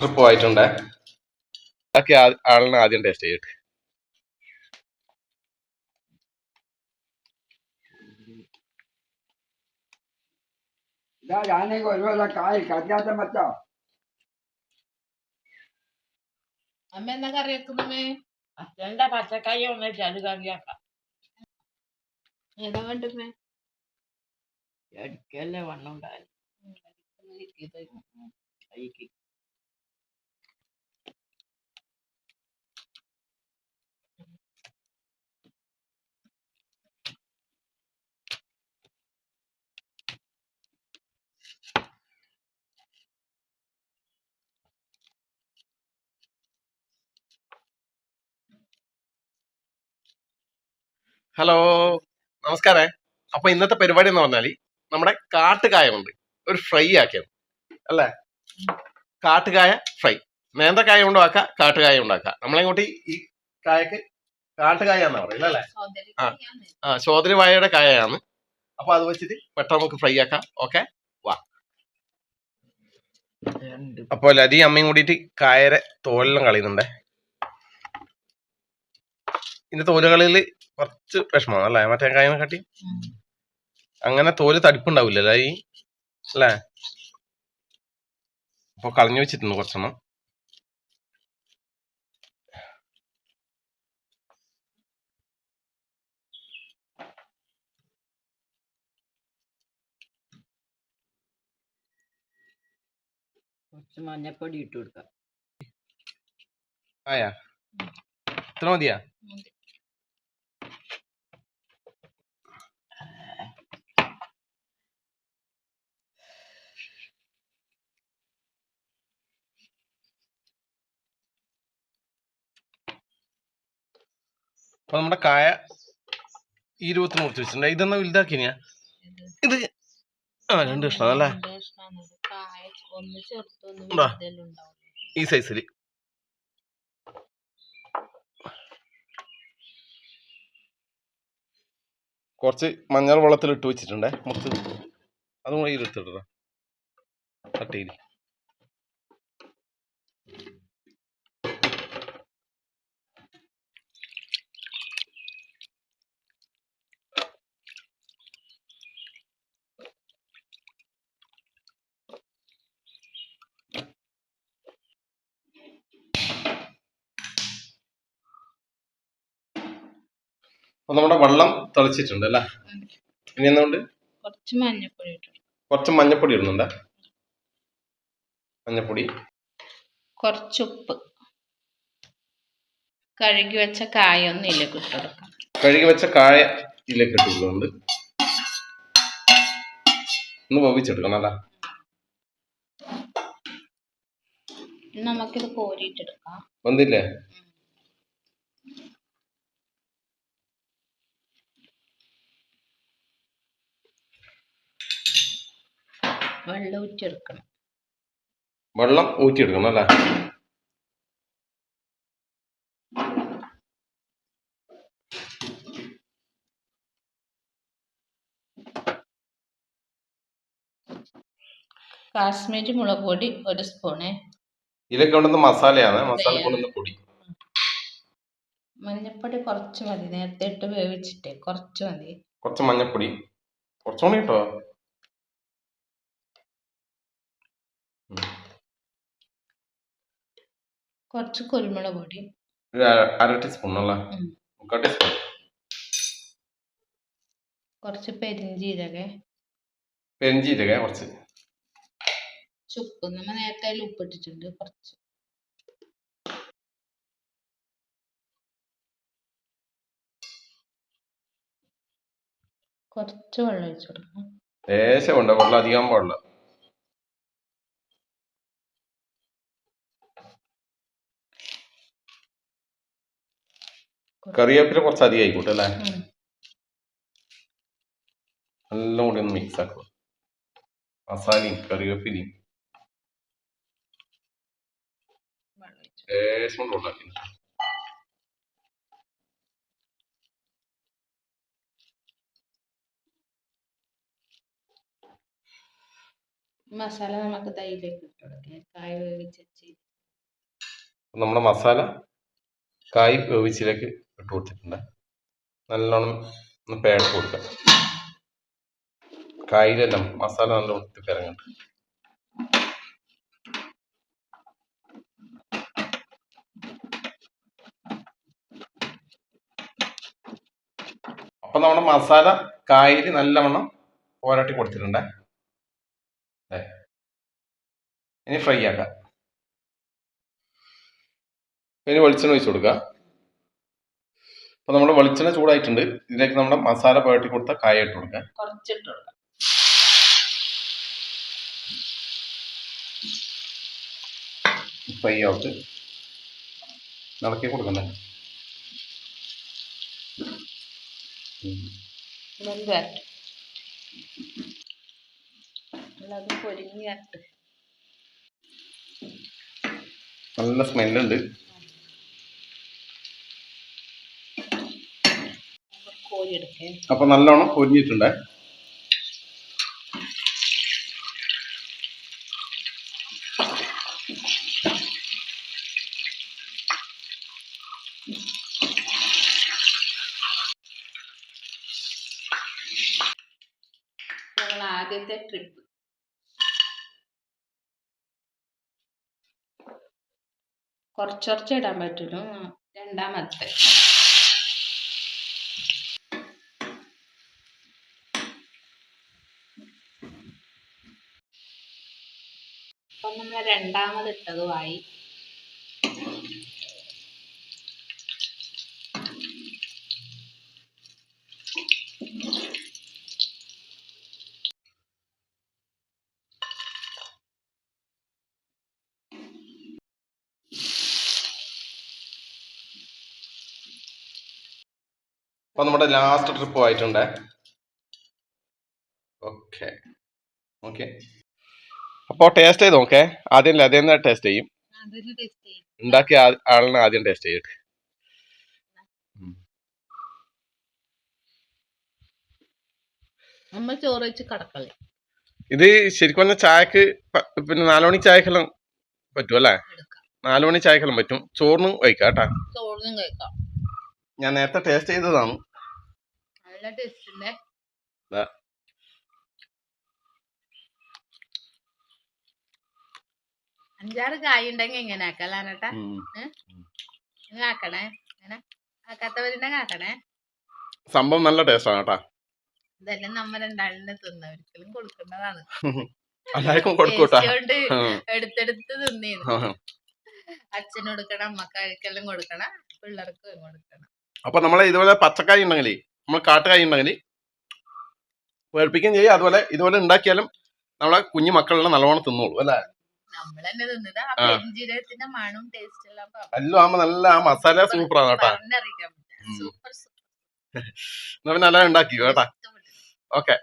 Trip ആയിട്ടുണ്ട് അതൊക്കെ ആളിനെ ആദ്യം ടേസ്റ്റ് ചെയ്യട്ടെ അമ്മ എന്താ കറി വെക്കുന്നമ്മേ അച്ഛന്റെ പച്ചക്കായ ഒന്നിച്ച് അത് കറിയാക്കാം ഏതാ വേണ്ടമ്മേ എടുക്കല്ലേ വണ്ണം ഉണ്ടായി ഹലോ നമസ്കാരം. അപ്പൊ ഇന്നത്തെ പരിപാടി എന്ന് പറഞ്ഞാൽ നമ്മുടെ കാട്ടുകായ ഉണ്ട് ഒരു ഫ്രൈ ആക്കിയത്. അല്ലേ? കാട്ടുകായ ഫ്രൈ നേന്ത്രക്കായ ഉണ്ടാക്കാം കാട്ടുകായ ഉണ്ടാക്കാം കൂട്ടി ഈ കായക്ക് കാട്ടുകായ എന്നാ പറയുന്നത് അല്ലേ? ആ. ആ ചോദരി വായയുടെ കായയാണ്. അപ്പൊ അത് വെച്ചിട്ട് പെട്ടെന്ന് നമുക്ക് ഫ്രൈ ആക്കാം. ഓക്കെ വാ. അപ്പൊ അപ്പോൾ ലതി അമ്മയും കൂടിയിട്ട് കായരെ തോലെല്ലാം കളയുന്നുണ്ടേ? ഇതിന്റെ തോലുകളിൽ കുറച്ച് വിഷമമാണ് അല്ലേ? മറ്റേ കായനെ കാട്ടി. അങ്ങനെ തോൽ തടിപ്പുണ്ടാവില്ലല്ലോ ഈ? അല്ലേ? അപ്പൊ കളഞ്ഞു വെച്ചിട്ടുണ്ട് കുറച്ചെണ്ണം കുറച്ച് മഞ്ഞപ്പൊടി ഇട്ട് കൊടുക്കാം. ആയാ? ഇത്ര മതിയാ? അപ്പൊ നമ്മുടെ കായ ഈ രൂപത്തിൽ മുറിച്ച് വെച്ചിട്ടുണ്ട്. ഇതൊന്ന് വലുതാക്കിനിയാ ഇത് ആ രണ്ട് കഷ്ണം അല്ലേ? ഈ സൈസിൽ കുറച്ച് മഞ്ഞൾ വെള്ളത്തിൽ ഇട്ട് വെച്ചിട്ടുണ്ടേ. മുത്ത് അതും കൂടെ ഇതിലെടുത്തിട്ടാ തട്ടിയിൽ അപ്പൊ നമ്മുടെ വെള്ളം തിളച്ചിട്ടുണ്ട് അല്ലേ? ഇനി എന്തുകൊണ്ട്? കുറച്ച് മഞ്ഞപ്പൊടി കുറച്ച് മഞ്ഞപ്പൊടി ഇടുന്നുണ്ട്. മഞ്ഞപ്പൊടി. കുറച്ച് ഉപ്പ്. കഴുകി വെച്ച കായ ഒന്ന് ഇതിലേക്ക് കഴുകി വെച്ച കായ ഇതിലേക്ക് ഇട്ടിട്ടുണ്ട് ഒന്ന് വേവിച്ചെടുക്കണം അല്ല? നമുക്കിത് കോരിയിട്ടെടുക്കാം. വന്നില്ലേ വെള്ളം ഊറ്റിയെടുക്കണം. വെള്ളം ഊറ്റിയെടുക്കണം അല്ലേ? കാശ്മീരി മുളക് പൊടി ഒരു സ്പൂണ്. ഇതൊക്കെ കൊണ്ടുവന്ന് മസാലയാണ്. മസാല കൊണ്ടുവന്ന് പൊടി. മഞ്ഞപ്പൊടി കുറച്ച് മതി. നേരത്തെ ഇട്ട് വേവിച്ചിട്ടേ കുറച്ച് മതി. കുറച്ച് മഞ്ഞപ്പൊടി. കുറച്ചുകൂടി കേട്ടോ കുറച്ച് കുരുമുളക് പൊടി അര- ടീസ്പൂൺ അല്ലേ? ഉം. മുക്കാൽ ടീസ്പൂൺ. കുറച്ച് പെരിഞ്ചീരക. പെരിഞ്ചീരക കുറച്ച്. ചുക്ക് നമ്മൾ നേരത്തെ അതിൽ ഉപ്പിട്ടിട്ടുണ്ട് കുറച്ച്. കുറച്ച് വെള്ളം ഒഴിച്ചു കൊടുക്കണം. ലേശം ഉണ്ട് വെള്ളം അധികം പാടില്ല. കറിവേപ്പില കുറച്ച് അധികം ആയിക്കോട്ടെ അല്ലേ. എല്ലാം കൂടി ഒന്ന് മിക്സ് ആക്കുക. മസാലയും കറിവേപ്പിലയും. ലേശം മസാല നമുക്ക് തൈലേക്ക് ഇട്ട് കൊടുക്കാം. കായ വേവിച്ച നമ്മുടെ മസാല കായ് വേവിച്ചിലേക്ക് ഇട്ട് കൊടുത്തിട്ടുണ്ട്. നല്ലോണം ഒന്ന് പേടത്ത് കൊടുക്കാം. കായിലെല്ലാം മസാല നല്ല ഒട്ടി ഇറങ്ങുന്നുണ്ട്. അപ്പൊ നമ്മുടെ മസാല കായിൽ നല്ലവണ്ണം പോരാട്ടി കൊടുത്തിട്ടുണ്ട്. ഇനി ഫ്രൈ ആക്കാം. ഇനി വെളിച്ചെണ്ണ ഒഴിച്ചു കൊടുക്കുക അപ്പൊ നമ്മുടെ വെളിച്ചെണ്ണ ചൂടായിട്ടുണ്ട്. ഇതിലേക്ക് നമ്മുടെ മസാല പുരട്ടി കൊടുത്ത കായ ഇട്ട് കുറച്ചിട്ട് കൊടുക്കാം. ഫ്രൈ ഇളക്കി കൊടുക്കണ്ടേ? നല്ല സ്മെല്ലുണ്ട്. എടുക്കേ. അപ്പൊ നല്ലോണം പൊരിഞ്ഞിട്ടുണ്ട്. ഞങ്ങൾ ആദ്യത്തെ ട്രിപ്പ് കുറച്ച് കുറച്ച് ഇടാൻ പറ്റുള്ളൂ. രണ്ടാമത്തെ. അപ്പം നമ്മൾ രണ്ടാമത് ഇട്ടതുമായി അപ്പോൾ നമ്മുടെ ലാസ്റ്റ് ട്രിപ്പ് ആയിട്ടുണ്ട് ഓക്കെ ഓക്കെ അപ്പൊ ടേസ്റ്റ് ചെയ്ത് നോക്കേ. ആദ്യം അതേ ടേസ്റ്റ് ചെയ്യും? അതിന് ടേസ്റ്റ് ചെയ്യും. ഉണ്ടാക്കിയ ആളിന് ആദ്യം ടേസ്റ്റ് ചെയ്യട്ടെ ഇത് ശരിക്കും പറഞ്ഞാൽ ചായക്ക് പിന്നെ നാലുമണി ചായക്കെല്ലാം പറ്റും അല്ലേ? നാലുമണി ചായക്കെല്ലാം പറ്റും. ചോറിനും കഴിക്കാം കേട്ടാ. ഞാൻ നേരത്തെ ടേസ്റ്റ് ചെയ്തതാണ്. നല്ല ടേസ്റ്റ് ഉണ്ട് അഞ്ചാറ് കായ് ഉണ്ടെങ്കിൽ എങ്ങനെ ആക്കലാനട്ടാ. ഇങ്ങനെ ആക്കണേ. ഇങ്ങനെ ആക്കാത്തവരുണ്ടെങ്കിൽ ആക്കണേ സംഭവം നല്ല ടേസ്റ്റാണ് കേട്ടാ. ഇതെല്ലാം നമ്മ രണ്ടാളിനെ തിന്ന ഒരിക്കലും കൊടുക്കുന്നതാണ്. കൊണ്ട്. എടുത്തെടുത്ത് തിന്നീന്ന്. അച്ഛന് കൊടുക്കണം അമ്മക്കാർക്കെല്ലാം കൊടുക്കണം പിള്ളേർക്കും കൊടുക്കണം. അപ്പൊ നമ്മളെ ഇതുപോലെ പച്ചക്കായ ഉണ്ടെങ്കിൽ നമ്മൾ കാട്ടുകായ ഉണ്ടെങ്കിൽ വേർപ്പിക്കുകയും ചെയ്യും. അതുപോലെ ഇതുപോലെ ഉണ്ടാക്കിയാലും നമ്മളെ കുഞ്ഞു മക്കളെല്ലാം നല്ലവണ്ണം തിന്നോളൂ അല്ലെ? തിന്നത് ആ. പെരുംജീരകത്തിന്റെ മണവും ടേസ്റ്റ് എല്ലാം നല്ല ആ മസാല സൂപ്പറാണ് കേട്ടാ. പറഞ്ഞറിയിക്കാൻ പറ്റില്ല സൂപ്പർ സൂപ്പർ എന്നാ പിന്നെ എല്ലാം ഉണ്ടാക്കി കേട്ടാ. ഓക്കെ